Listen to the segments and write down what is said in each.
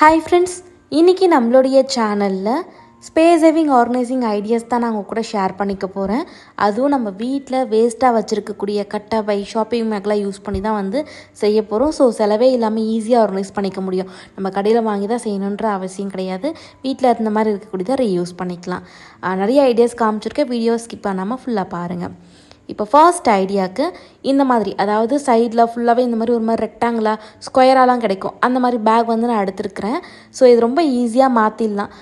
Hi friends இன்றைக்கி நம்மளுடைய சேனலில் ஸ்பேஸ் சேவிங் ஆர்கனைசிங் ஐடியாஸ் தான் நான் கூட ஷேர் பண்ணிக்க போகிறேன் அதுவும் நம்ம வீட்டில் வேஸ்ட்டாக வச்சுருக்கக்கூடிய கட்டை பை ஷாப்பிங் பேக்லாம் யூஸ் பண்ணி தான் வந்து செய்ய போகிறோம் ஸோ செலவே இல்லாமல் ஈஸியாக ஆர்கனைஸ் பண்ணிக்க முடியும். நம்ம கடையில் வாங்கி தான் செய்யணுன்ற அவசியம் கிடையாது. வீட்டில் இருந்த மாதிரி இருக்கக்கூடியதை ரீயூஸ் பண்ணிக்கலாம். நிறைய ஐடியாஸ் காமிச்சிருக்கேன். வீடியோ ஸ்கிப் பண்ணாமல் ஃபுல்லாக பாருங்கள் இப்போ ஃபர்ஸ்ட் ஐடியாவுக்கு இந்த மாதிரி அதாவது சைடில் ஃபுல்லாகவே இந்த மாதிரி ஒரு மாதிரி ரெக்டாங்கிளாக ஸ்கொயராலாம் கிடைக்கும். அந்த மாதிரி பேக் வந்து நான் எடுத்திருக்கிறேன். ஸோ இது ரொம்ப ஈஸியாக மாற்றிடலாம்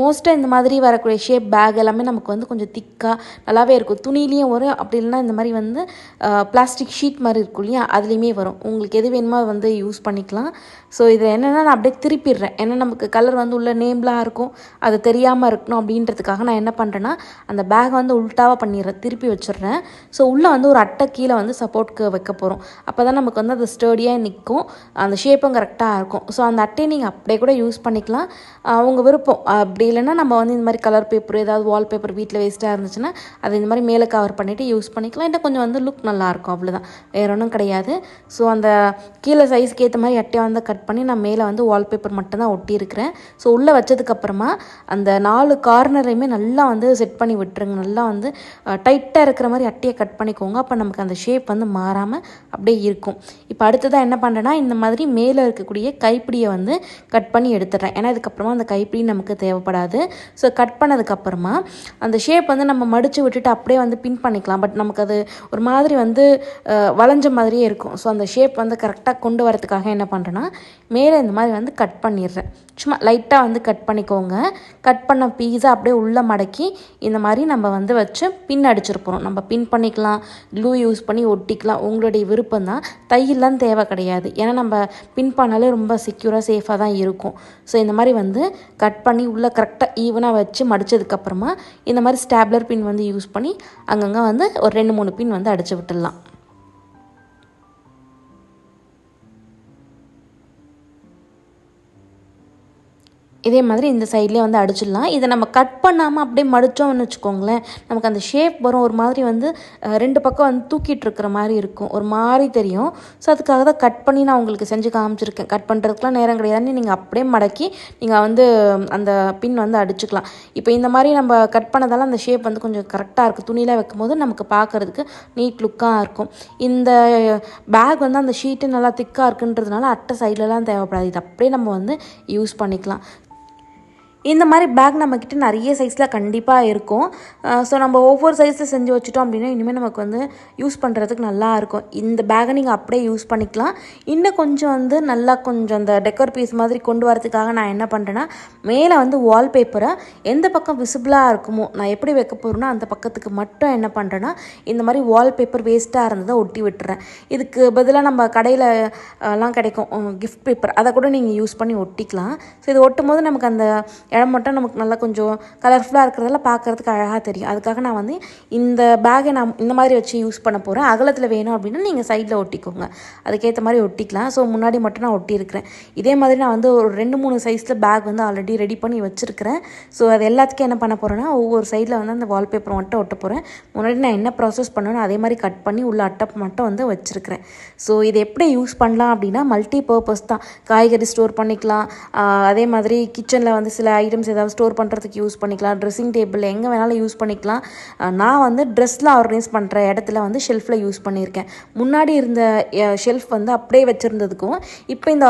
மோஸ்ட்டாக இந்த மாதிரி வரக்கூடிய ஷேப் பேக் எல்லாமே நமக்கு வந்து கொஞ்சம் திக்காக நல்லாவே இருக்கும். துணிலேயும் வரும். அப்படி இல்லைன்னா இந்த மாதிரி வந்து பிளாஸ்டிக் ஷீட் மாதிரி இருக்கும் இல்லையா? அதுலேயுமே வரும். உங்களுக்கு எது வேணுமோ வந்து யூஸ் பண்ணிக்கலாம். ஸோ இதில் என்னென்னா நான் அப்படியே திருப்பிடுறேன். ஏன்னா நமக்கு கலர் வந்து உள்ள நேம்லாம் இருக்கும். அது தெரியாமல் இருக்கணும் அப்படின்றதுக்காக நான் என்ன பண்ணுறேன்னா அந்த பேக் வந்து உல்ட்டாவாக பண்ணிடுறேன். திருப்பி வச்சிடுறேன். ஸோ உள்ளே வந்து ஒரு அட்டை கீழே வந்து சப்போர்ட்க்கு வைக்க போகிறோம் அப்போ தான் நமக்கு வந்து அது ஸ்டர்டியாக நிற்கும் அந்த ஷேப்பும் கரெக்டாக இருக்கும். ஸோ அந்த அட்டையை நீங்கள் அப்படியே கூட யூஸ் பண்ணிக்கலாம். அவங்க விருப்பம். அப்படி இல்லைன்னா நம்ம வந்து இந்த மாதிரி கலர் பேப்பர் ஏதாவது வால்பேப்பர் வீட்டில் வேஸ்ட்டாக இருந்துச்சுன்னா அதை இந்த மாதிரி மேலே கவர் பண்ணிவிட்டு யூஸ் பண்ணிக்கலாம். இன்னும் கொஞ்சம் வந்து லுக் நல்லாயிருக்கும் அவ்வளோதான் வேற ஒன்றும் கிடையாது. ஸோ அந்த கீழே சைஸ்க்கு ஏற்ற மாதிரி அட்டையை வந்து கட் பண்ணி நான் மேலே வந்து வால்பேப்பர் மட்டும்தான் ஒட்டியிருக்கிறேன். ஸோ உள்ளே வச்சதுக்கப்புறமா அந்த நாலு கார்னரையுமே நல்லா வந்து செட் பண்ணி விட்டுருங்க. நல்லா வந்து டைட்டாக இருக்கிற மாதிரி கட்டியை கட் பண்ணிக்கோங்க. அப்போ நமக்கு அந்த ஷேப் வந்து மாறாமல் அப்படியே இருக்கும். இப்போ அடுத்ததாக என்ன பண்ணுறேன்னா இந்த மாதிரி மேலே இருக்கக்கூடிய கைப்பிடியை வந்து கட் பண்ணி எடுத்துடுறேன். ஏன்னா இதுக்கப்புறமா அந்த கைப்பிடி நமக்கு தேவைப்படாது. ஸோ கட் பண்ணதுக்கப்புறமா அந்த ஷேப் வந்து நம்ம மடித்து விட்டுட்டு அப்படியே வந்து பின் பண்ணிக்கலாம். பட் நமக்கு அது ஒரு மாதிரி வந்து வளைஞ்ச மாதிரியே இருக்கும். ஸோ அந்த ஷேப் வந்து கரெக்டாக கொண்டு வரதுக்காக என்ன பண்ணுறேன்னா மேலே இந்த மாதிரி வந்து கட் பண்ணிடுறேன். சும்மா லைட்டாக வந்து கட் பண்ணிக்கோங்க. கட் பண்ண பீஸை அப்படியே உள்ளே மடக்கி இந்த மாதிரி நம்ம வந்து வச்சு பின் அடிச்சிருப்போம். நம்ம பின் பண்ணிக்கலாம் க்ளூ யூஸ் பண்ணி ஒட்டிக்கலாம். உங்களுடைய விருப்பம் தான் தையெல்லாம் தேவை கிடையாது. ஏன்னா நம்ம பின் பண்ணாலே ரொம்ப செக்யூராக சேஃபாக தான் இருக்கும். ஸோ இந்த மாதிரி வந்து கட் பண்ணி உள்ளே கரெக்டாக ஈவனாக வச்சு மடிச்சதுக்கப்புறமா இந்த மாதிரி ஸ்டாப்லர் பின் வந்து யூஸ் பண்ணி அங்கங்கே வந்து ஒரு ரெண்டு மூணு பின் வந்து அடித்து விட்டுடலாம். இதே மாதிரி இந்த சைட்லேயே வந்து அடிச்சிடலாம். இதை நம்ம கட் பண்ணாமல் அப்படியே மடித்தோம்னு வச்சுக்கோங்களேன் நமக்கு அந்த ஷேப் வரும். ஒரு மாதிரி வந்து ரெண்டு பக்கம் வந்து தூக்கிட்டு இருக்கிற மாதிரி இருக்கும். ஒரு மாதிரி தெரியும். ஸோ அதுக்காக தான் கட் பண்ணி நான் உங்களுக்கு செஞ்சு காமிச்சிருக்கேன். கட் பண்ணுறதுக்குலாம் நேரம் கிடையாதுன்னு நீங்கள் அப்படியே மடக்கி நீங்கள் வந்து அந்த பின் வந்து அடிச்சுக்கலாம். இப்போ இந்த மாதிரி நம்ம கட் பண்ணதால அந்த ஷேப் வந்து கொஞ்சம் கரெக்டாக இருக்குது துணியில் வைக்கும்போது நமக்கு பார்க்குறதுக்கு நீட் லுக்காக இருக்கும். இந்த பேக் வந்து அந்த ஷீட்டு நல்லா திக்காக இருக்குன்றதுனால அட்டை சைட்லலாம் தேவைப்படாது. இது அப்படியே நம்ம வந்து யூஸ் பண்ணிக்கலாம். இந்த மாதிரி பேக் நம்மக்கிட்ட நிறைய சைஸில் கண்டிப்பாக இருக்கும். ஸோ நம்ம ஒவ்வொரு சைஸில் செஞ்சு வச்சுட்டோம் அப்படின்னா இனிமேல் நமக்கு வந்து யூஸ் பண்ணுறதுக்கு நல்லா இருக்கும். இந்த பேக்கை நீங்கள் அப்படியே யூஸ் பண்ணிக்கலாம். இன்னும் கொஞ்சம் வந்து நல்லா கொஞ்சம் அந்த டெக்கர் பீஸ் மாதிரி கொண்டு வரதுக்காக நான் என்ன பண்ணுறேன்னா மேலே வந்து வால்பேப்பரை எந்த பக்கம் விசிபிளாக இருக்குமோ நான் எப்படி வைக்க போகிறேன்னா அந்த பக்கத்துக்கு மட்டும் என்ன பண்ணுறேன்னா இந்த மாதிரி வால்பேப்பர் வேஸ்ட்டாக இருந்ததை ஒட்டி விட்டுறேன். இதுக்கு பதிலாக நம்ம கடையில் எல்லாம் கிடைக்கும் கிஃப்ட் பேப்பர் அதை கூட நீங்கள் யூஸ் பண்ணி ஒட்டிக்கலாம். ஸோ இது ஒட்டும் போது நமக்கு அந்த இடம் மட்டும் நமக்கு நல்லா கொஞ்சம் கலர்ஃபுல்லாக இருக்கிறதால பார்க்குறதுக்கு அழகாக தெரியும். அதுக்காக நான் வந்து இந்த பேக்கை நான் இந்த மாதிரி வச்சு யூஸ் பண்ண போகிறேன் அகலத்தில் வேணும் அப்படின்னா நீங்கள் சைடில் ஒட்டிக்கோங்க. அதுக்கேற்ற மாதிரி ஒட்டிக்கலாம். ஸோ முன்னாடி மட்டும் நான் ஒட்டியிருக்கிறேன் இதே மாதிரி நான் வந்து ஒரு ரெண்டு மூணு சைஸில் பேக் வந்து ஆல்ரெடி ரெடி பண்ணி வச்சுருக்கிறேன். ஸோ அது எல்லாத்துக்கும் என்ன பண்ண போகிறேன்னா ஒவ்வொரு சைடில் வந்து அந்த வால்பேப்பர் மட்டும் ஒட்ட போகிறேன் முன்னாடி நான் என்ன ப்ராசஸ் பண்ணணும் அதே மாதிரி கட் பண்ணி உள்ள அட்டப் மட்டும் வந்து வச்சுருக்கிறேன். ஸோ இது எப்படி யூஸ் பண்ணலாம் அப்படின்னா மல்டி பர்பஸ் தான். காய்கறி ஸ்டோர் பண்ணிக்கலாம். அதே மாதிரி கிச்சனில் வந்து சில ஐட்டம்ஸ் ஏதாவது ஸ்டோர் பண்ணுறதுக்கு யூஸ் பண்ணிக்கலாம். ட்ரெஸ்ஸிங் டேபிள் எங்கே வேணாலும் யூஸ் பண்ணிக்கலாம். நான் வந்து ட்ரெஸ்லாம் ஆர்கனைஸ் பண்ணுற இடத்துல வந்து ஷெல்ஃபில் யூஸ் பண்ணியிருக்கேன். முன்னாடி இருந்த ஷெல்ஃப் வந்து அப்படியே வச்சுருந்ததுக்கும் இப்போ இந்த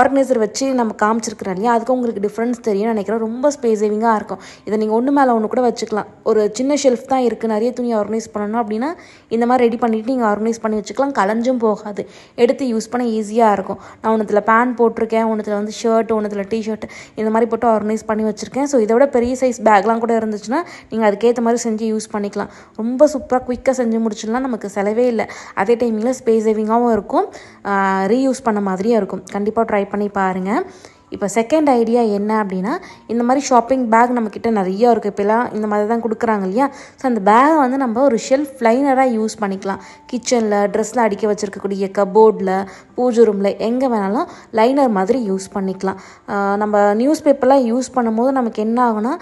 ஆர்கனைசர் வச்சு நம்ம காமிச்சிருக்கிறோம் இல்லையா அதுக்கும் உங்களுக்கு டிஃப்ரென்ஸ் தெரியும் நினைக்கிறேன். ரொம்ப ஸ்பேஸ் சேவிங்காக இருக்கும். இதை நீங்கள் ஒன்று மேலே ஒன்று கூட வச்சுக்கலாம். ஒரு சின்ன ஷெல்ஃப் தான் இருக்குது நிறைய துணி ஆர்கனைஸ் பண்ணணும் அப்படின்னா இந்த மாதிரி ரெடி பண்ணிவிட்டு நீங்கள் ஆர்கனைஸ் பண்ணி வச்சுக்கலாம். கலைஞ்சும் போகாது. எடுத்து யூஸ் பண்ண ஈஸியாக இருக்கும். நான் ஒன்றுத்தில் பேண்ட் போட்டிருக்கேன். ஒன்றுத்தில் வந்து ஷர்ட் ஒன்றுத்தில் டிஷர்ட் இந்த மாதிரி போட்டு ஆர்கனைஸ் பண்ணி வச்சுருக்கேன். ஸோ இதை விட பெரிய சைஸ் பேக்லாம் கூட இருந்துச்சுன்னா நீங்கள் அதுக்கேற்ற மாதிரி செஞ்சு யூஸ் பண்ணிக்கலாம். ரொம்ப சூப்பராக குயிக்காக செஞ்சு முடிச்சிடலாம். நமக்கு செலவே இல்லை. அதே டைமில் ஸ்பேஸ் சேவிங்காகவும் இருக்கும். ரீயூஸ் பண்ண மாதிரியும் இருக்கும். கண்டிப்பாக ட்ரை பண்ணி பாருங்கள் இப்போ செகண்ட் ஐடியா என்ன அப்படின்னா இந்த மாதிரி ஷாப்பிங் பேக் நம்மக்கிட்ட நிறையா இருக்குது இப்போலாம் இந்த மாதிரி தான் கொடுக்குறாங்க இல்லையா? ஸோ அந்த பேகை வந்து நம்ம ஒரு ஷெல்ஃப் லைனராக யூஸ் பண்ணிக்கலாம். கிச்சனில் ட்ரெஸ்ஸில் அடிக்க வச்சுருக்கக்கூடிய கபோர்டில் பூஜை ரூமில் எங்கே வேணாலும் லைனர் மாதிரி யூஸ் பண்ணிக்கலாம். நம்ம நியூஸ் பேப்பர்லாம் யூஸ் பண்ணும்போது நமக்கு என்ன ஆகும்னா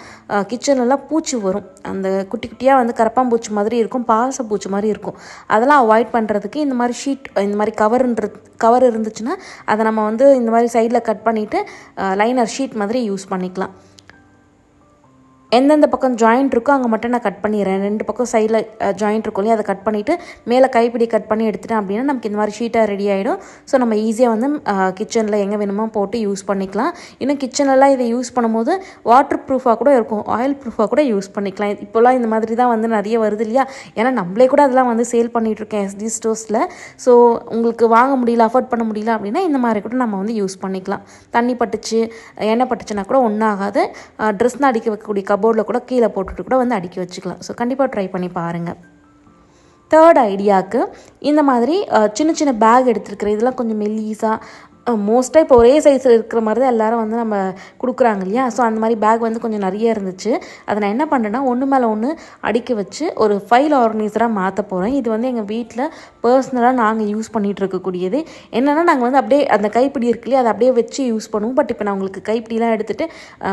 கிச்சன்லலாம் பூச்சி வரும். அந்த குட்டி குட்டியாக வந்து கரப்பாம்பூச்சி மாதிரி இருக்கும் பாசப்பூச்சி மாதிரி இருக்கும். அதெல்லாம் அவாய்ட் பண்ணுறதுக்கு இந்த மாதிரி ஷீட் இந்த மாதிரி கவர்ன்றது கவர் இருந்துச்சுன்னா அதை நம்ம வந்து இந்த மாதிரி சைடில் கட் பண்ணிவிட்டு லைனர் ஷீட் மாதிரி யூஸ் பண்ணிக்கலாம். எந்தெந்த பக்கம் ஜாயிண்ட் இருக்கோ அங்கே மட்டும் நான் கட் பண்ணிடுறேன். ரெண்டு பக்கம் சைடில் ஜாயிண்ட் இருக்கும் இல்லையா? அதை கட் பண்ணிவிட்டு மேலே கைப்பிடி கட் பண்ணி எடுத்துட்டேன் அப்படின்னா நமக்கு இந்த மாதிரி ஷீட்டாக ரெடி ஆகிடும் ஸோ நம்ம ஈஸியாக வந்து கிச்சனில் எங்கே வேணுமோ போட்டு யூஸ் பண்ணிக்கலாம். இன்னும் கிச்சன்லலாம் இதை யூஸ் பண்ணும்போது வாட்டர் ப்ரூஃபாக கூட இருக்கும். ஆயில் ப்ரூஃபாக கூட யூஸ் பண்ணிக்கலாம். இப்போலாம் இந்த மாதிரி தான் வந்து நிறைய வருது இல்லையா? ஏன்னா நம்மளே கூட அதெல்லாம் வந்து சேல் பண்ணிகிட்ருக்கேன் எஸ்டி ஸ்டோர்ஸில் ஸோ உங்களுக்கு வாங்க முடியல அஃபோர்ட் பண்ண முடியல அப்படின்னா இந்த மாதிரி கூட நம்ம வந்து யூஸ் பண்ணிக்கலாம். தண்ணி பட்டுச்சு எண்ணெய் பட்டுச்சுன்னா கூட ஒன்றும் ஆகாது. ட்ரெஸ்னால் அடிக்க வைக்கக்கூடிய கபோர்டில் கூட கீழே போட்டுட்டு கூட வந்து அடுக்கி வச்சுக்கலாம். ஸோ கண்டிப்பாக ட்ரை பண்ணி பாருங்கள் தேர்ட் ஐடியாவுக்கு இந்த மாதிரி சின்ன சின்ன பேக் எடுத்துருக்குற இதெல்லாம் கொஞ்சம் மெல்லீஸாக மோஸ்ட்டாக இப்போ ஒரே சைஸில் இருக்கிற மாதிரி தான் எல்லோரும் வந்து நம்ம கொடுக்குறாங்க இல்லையா? ஸோ அந்த மாதிரி பேக் வந்து கொஞ்சம் நிறைய இருந்துச்சு. அதை நான் என்ன பண்ணுறேன்னா ஒன்று மேலே ஒன்று அடுக்கி வச்சு ஒரு ஃபைல் ஆர்கனைசராக மாற்ற போகிறேன் இது வந்து எங்கள் வீட்டில் பர்சனலாக நாங்கள் யூஸ் பண்ணிகிட்டு இருக்கக்கூடியது. என்னென்னா நாங்கள் வந்து அப்படியே அந்த கைப்பிடி இருக்கு இல்லையா அதை அப்படியே வச்சு யூஸ் பண்ணுவோம். பட் இப்போ நான் உங்களுக்கு கைப்பிடிலாம் எடுத்துகிட்டு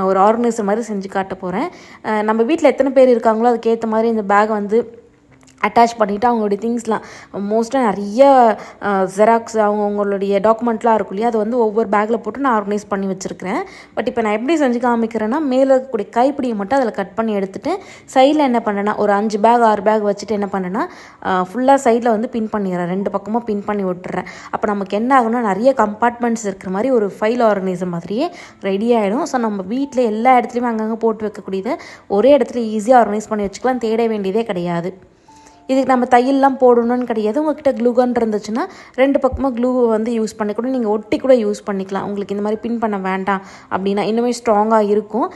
ஒரு ஆர்கனைசர் மாதிரி செஞ்சு காட்ட போகிறேன் நம்ம வீட்டில் எத்தனை பேர் இருக்காங்களோ அதுக்கேற்ற மாதிரி இந்த பேக் வந்து அட்டாச் பண்ணிவிட்டு அவங்களுடைய திங்ஸ்லாம் மோஸ்ட்டாக நிறைய ஜெராக்ஸ் அவங்கவுங்களுடைய டாக்குமெண்ட்லாம் இருக்கும் இல்லையா? அதை வந்து ஒவ்வொரு பேக்கில் போட்டு நான் ஆர்கனைஸ் பண்ணி வச்சுருக்கிறேன். பட் இப்போ நான் எப்படி செஞ்சு காமிக்கிறேன்னா மேலே இருக்கக்கூடிய கைப்பிடியை மட்டும் அதில் கட் பண்ணி எடுத்துகிட்டு சைடில் என்ன பண்ணேன்னா ஒரு அஞ்சு பேக் ஆறு பேக் வச்சுட்டு என்ன பண்ணேன்னா ஃபுல்லாக சைடில் வந்து பின் பண்ணிடுறேன். ரெண்டு பக்கமும் பின் பண்ணி விட்டுறேன். அப்போ நமக்கு என்ன ஆகும்னா நிறைய கம்பார்ட்மெண்ட்ஸ் இருக்கிற மாதிரி ஒரு ஃபைல் ஆர்கனைசர் மாதிரியே ரெடி ஆகிடும் ஸோ நம்ம வீட்டில் எல்லா இடத்துலையுமே அங்கங்கே போட்டு வைக்கக்கூடியதை ஒரே இடத்துல ஈஸியாக ஆர்கனைஸ் பண்ணி வச்சுக்கலாம். தேட வேண்டியதே கிடையாது. இதுக்கு நம்ம தையல்லாம் போடணும்னு கிடையாது. உங்ககிட்ட க்ளூகன் இருந்துச்சுன்னா ரெண்டு பக்கமாக க்ளூ வந்து யூஸ் பண்ணி கூட நீங்கள் ஒட்டி கூட யூஸ் பண்ணிக்கலாம். உங்களுக்கு இந்த மாதிரி பின் பண்ண வேண்டாம் அப்படின்னா இன்னுமே ஸ்ட்ராங்காக இருக்கும்.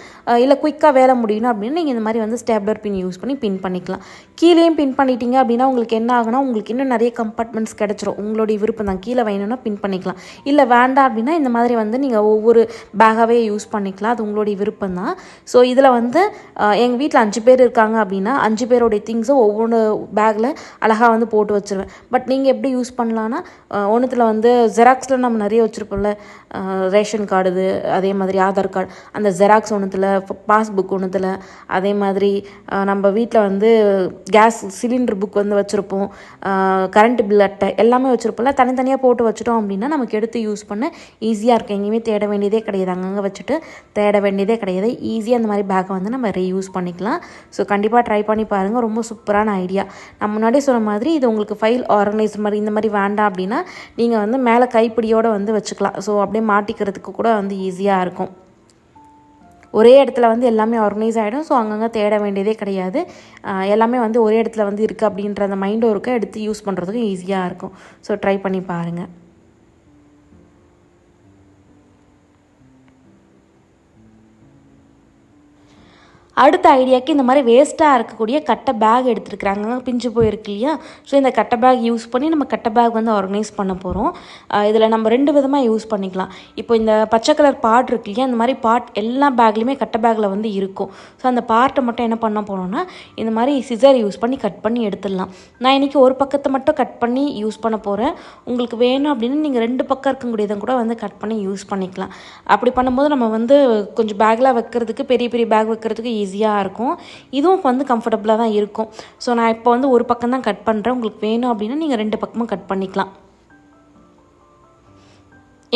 இல்லை குயிக்காக வேலை முடியணும் அப்படின்னா நீங்கள் இந்த மாதிரி வந்து ஸ்டேப்லர் பின் யூஸ் பண்ணி பின் பண்ணிக்கலாம். கீழேயும் பின் பண்ணிட்டீங்க அப்படின்னா உங்களுக்கு என்ன ஆகுனா உங்களுக்கு இன்னும் நிறைய கம்பார்ட்மெண்ட்ஸ் கிடச்சிரும். உங்களுடைய விருப்பம் தான் கீழே வேணும்னா பின் பண்ணிக்கலாம். இல்லை வேண்டாம் அப்படின்னா இந்த மாதிரி வந்து நீங்கள் ஒவ்வொரு பேக்காகவே யூஸ் பண்ணிக்கலாம். அது உங்களுடைய விருப்பம் தான் ஸோ இதில் வந்து எங்கள் வீட்டில் அஞ்சு பேர் இருக்காங்க அப்படின்னா அஞ்சு பேருடைய திங்ஸும் ஒவ்வொன்று பேக்கில் அழகாக வந்து போட்டு வச்சுருவேன். பட் நீங்கள் எப்படி யூஸ் பண்ணலான்னா ஒன்றுத்தில் வந்து ஜெராக்ஸில் நம்ம நிறைய வச்சுருப்போம்ல ரேஷன் கார்டு இது அதே மாதிரி ஆதார் கார்டு அந்த ஜெராக்ஸ் ஒன்றுத்தில் பாஸ்புக் ஒன்றுத்தில் அதே மாதிரி நம்ம வீட்டில் வந்து கேஸ் சிலிண்டர் புக் வந்து வச்சுருப்போம். கரண்ட் பில் அட்டை எல்லாமே வச்சுருப்போம்ல தனித்தனியாக போட்டு வச்சுட்டோம் அப்படின்னா நமக்கு எடுத்து யூஸ் பண்ண ஈஸியாக இருக்கும். எங்கேயுமே தேட வேண்டியதே கிடையாது. அங்கங்கே வச்சுட்டு தேட வேண்டியதே கிடையாது. ஈஸியாக அந்த மாதிரி பேக்கை வந்து நம்ம ரீயூஸ் பண்ணிக்கலாம். ஸோ கண்டிப்பாக ட்ரை பண்ணி பாருங்கள் ரொம்ப சூப்பரான ஐடியா நான் முன்னாடியே சொன்ன மாதிரி இது உங்களுக்கு ஃபைல் ஆர்கனைசர் மாதிரி இந்த மாதிரி வேண்டாம் அப்படின்னா நீங்கள் வந்து மேலே கைப்பிடியோடு வந்து வச்சுக்கலாம். ஸோ அப்படியே மாட்டிக்கிறதுக்கு கூட வந்து ஈஸியாக இருக்கும். ஒரே இடத்துல வந்து எல்லாமே ஆர்கனைஸ் ஆகிடும் ஸோ அங்கங்கே தேட வேண்டியதே கிடையாது. எல்லாமே வந்து ஒரே இடத்துல வந்து இருக்குது அப்படின்ற அந்த மைண்டும் இருக்க எடுத்து யூஸ் பண்ணுறதுக்கும் ஈஸியாக இருக்கும். ஸோ ட்ரை பண்ணி பாருங்கள் அடுத்த ஐடியாக்கு இந்த மாதிரி வேஸ்ட்டாக இருக்கக்கூடிய கட்டை பேக் எடுத்துருக்குறாங்க. பிஞ்சு போயிருக்கு இல்லையா? ஸோ இந்த கட்டை பேக் யூஸ் பண்ணி நம்ம கட்டை பேக் வந்து ஆர்கனைஸ் பண்ண போகிறோம் இதில் நம்ம ரெண்டு விதமாக யூஸ் பண்ணிக்கலாம். இப்போ இந்த பச்சை கலர் பார்ட் இருக்கு இல்லையா? இந்த மாதிரி பார்ட் எல்லா பேக்லேயுமே கட்டை பேக்கில் வந்து இருக்கும். ஸோ அந்த பார்ட்டை மட்டும் என்ன பண்ண போனோம்னா இந்த மாதிரி சிசர் யூஸ் பண்ணி கட் பண்ணி எடுத்துடலாம். நான் இன்றைக்கி ஒரு பக்கத்தை மட்டும் கட் பண்ணி யூஸ் பண்ண போகிறேன் உங்களுக்கு வேணும் அப்படின்னு நீங்கள் ரெண்டு பக்கம் இருக்கக்கூடியதை கூட வந்து கட் பண்ணி யூஸ் பண்ணிக்கலாம். அப்படி பண்ணும்போது நம்ம வந்து கொஞ்சம் பேக்லாம் வைக்கிறதுக்கு பெரிய பெரிய பேக் வைக்கிறதுக்கு ஈஸியாக இருக்கும். இதுவும் வந்து கம்ஃபர்டபுளாக தான் இருக்கும். ஸோ நான் இப்போ வந்து ஒரு பக்கம் தான் கட் பண்ணுறேன் உங்களுக்கு வேணும் அப்படின்னா நீங்கள் ரெண்டு பக்கமும் கட் பண்ணிக்கலாம்.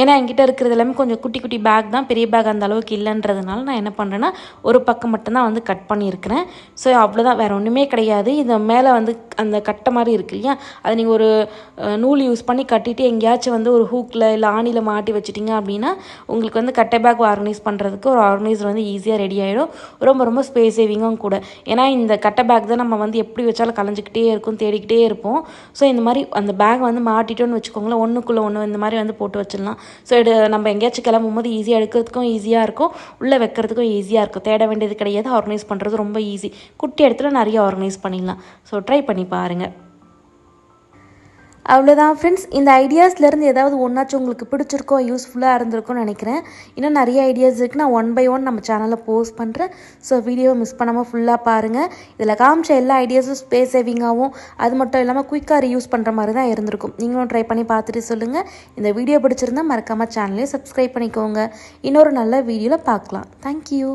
ஏன்னா என்கிட்ட இருக்கிறது எல்லாமே கொஞ்சம் குட்டி குட்டி பேக் தான். பெரிய பேக் அந்த அளவுக்கு இல்லைன்றதுனால நான் என்ன பண்ணுறேன்னா ஒரு பக்கம் மட்டும்தான் வந்து கட் பண்ணியிருக்கிறேன். ஸோ அவ்வளோதான் வேறு ஒன்றுமே கிடையாது. இது மேலே வந்து அந்த கட்டை மாதிரி இருக்கு இல்லையா? அதை நீங்கள் ஒரு நூல் யூஸ் பண்ணி கட்டிட்டு எங்கேயாச்சும் வந்து ஒரு ஹூக்கில் இல்லை ஆணியில் மாட்டி வச்சிட்டிங்க அப்படின்னா உங்களுக்கு வந்து கட்டை பேக் ஆர்கனைஸ் பண்ணுறதுக்கு ஒரு ஆர்கனைசர் வந்து ஈஸியாக ரெடி ஆகிடும் ரொம்ப ரொம்ப ஸ்பேஸ் சேவிங்கும் கூட. ஏன்னா இந்த கட்டை பேக் தான் நம்ம வந்து எப்படி வச்சாலும் கலைஞ்சிக்கிட்டே இருக்கும் தேடிக்கிட்டே இருப்போம். ஸோ இந்த மாதிரி அந்த பேக் வந்து மாட்டிட்டோன்னு வச்சுக்கோங்களேன் ஒன்றுக்குள்ளே ஒன்று இந்த மாதிரி வந்து போட்டு வச்சிடலாம். ஸோ இது நம்ம எங்கேயாச்சும் கிளம்பும் போது ஈஸியாக எடுக்கிறதுக்கும் ஈஸியாக இருக்கும். உள்ளே வைக்கிறதுக்கும் ஈஸியாக இருக்கும். தேட வேண்டியது கிடையாது. ஆர்கனைஸ் பண்ணுறது ரொம்ப ஈஸி குட்டி இடத்துல நிறைய ஆர்கனைஸ் பண்ணிடலாம். ஸோ ட்ரை பண்ணி பாருங்கள் அவ்வளோதான் ஃப்ரெண்ட்ஸ் இந்த ஐடியாஸ்லேருந்து ஏதாவது ஒன்றாச்சும் உங்களுக்கு பிடிச்சிருக்கோ யூஸ்ஃபுல்லாக இருந்திருக்கும்னு நினைக்கிறேன். இன்னும் நிறைய ஐடியாஸ் இருக்குது நான் ஒன் பை ஒன் நம்ம சேனலில் போஸ்ட் பண்ணுறேன் ஸோ வீடியோவை மிஸ் பண்ணாமல் ஃபுல்லாக பாருங்கள் இதில் காமிச்ச எல்லா ஐடியாஸும் ஸ்பேஸ் சேவிங்காகவும் அது மட்டும் இல்லாமல் குயிக்காக யூஸ் பண்ணுற மாதிரி தான் இருந்திருக்கும். நீங்களும் ட்ரை பண்ணி பார்த்துட்டு சொல்லுங்கள் இந்த வீடியோ பிடிச்சிருந்தா மறக்காமல் சேனலையும் சப்ஸ்கிரைப் பண்ணிக்கோங்க. இன்னொரு நல்ல வீடியோவில் பார்க்கலாம். தேங்க்யூ